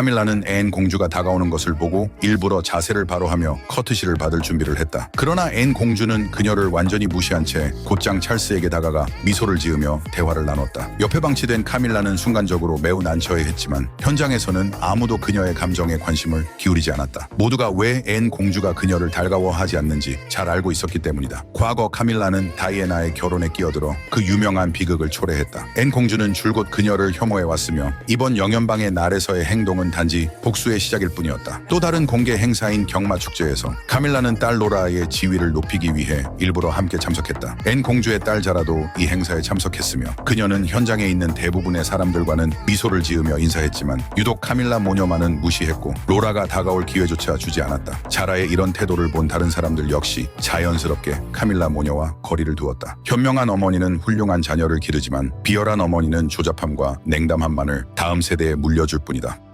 카밀라는 앤 공주가 다가오는 것을 보고 일부러 자세를 바로 하며 커트실을 받을 준비를 했다. 그러나 앤 공주는 그녀를 완전히 무시한 채 곧장 찰스에게 다가가 미소를 지으며 대화를 나눴다. 옆에 방치된 카밀라는 순간적으로 매우 난처해했지만 현장에서는 아무도 그녀의 감정에 관심을 기울이지 않았다. 모두가 왜 앤 공주가 그녀를 달가워하지 않는지 잘 알고 있었기 때문이다. 과거 카밀라는 다이애나의 결혼에 끼어들어 그 유명한 비극을 초래했다. 앤 공주는 줄곧 그녀를 혐오해 왔으며 이번 영연방의 날에서의 행동은 단지 복수의 시작일 뿐이었다. 또 다른 공개 행사인 경마 축제에서 카밀라는 딸 로라의 지위를 높이기 위해 일부러 함께 참석했다. 앤 공주의 딸 자라도 이 행사에 참석했으며 그녀는 현장에 있는 대부분의 사람들과는 미소를 지으며 인사했지만 유독 카밀라 모녀만은 무시했고 로라가 다가올 기회조차 주지 않았다. 자라의 이런 태도를 본 다른 사람들 역시 자연스럽게 카밀라 모녀와 거리를 두었다. 현명한 어머니는 훌륭한 자녀를 기르지만 비열한 어머니는 조잡함과 냉담함만을 다음 세대에 물려줄 뿐이다.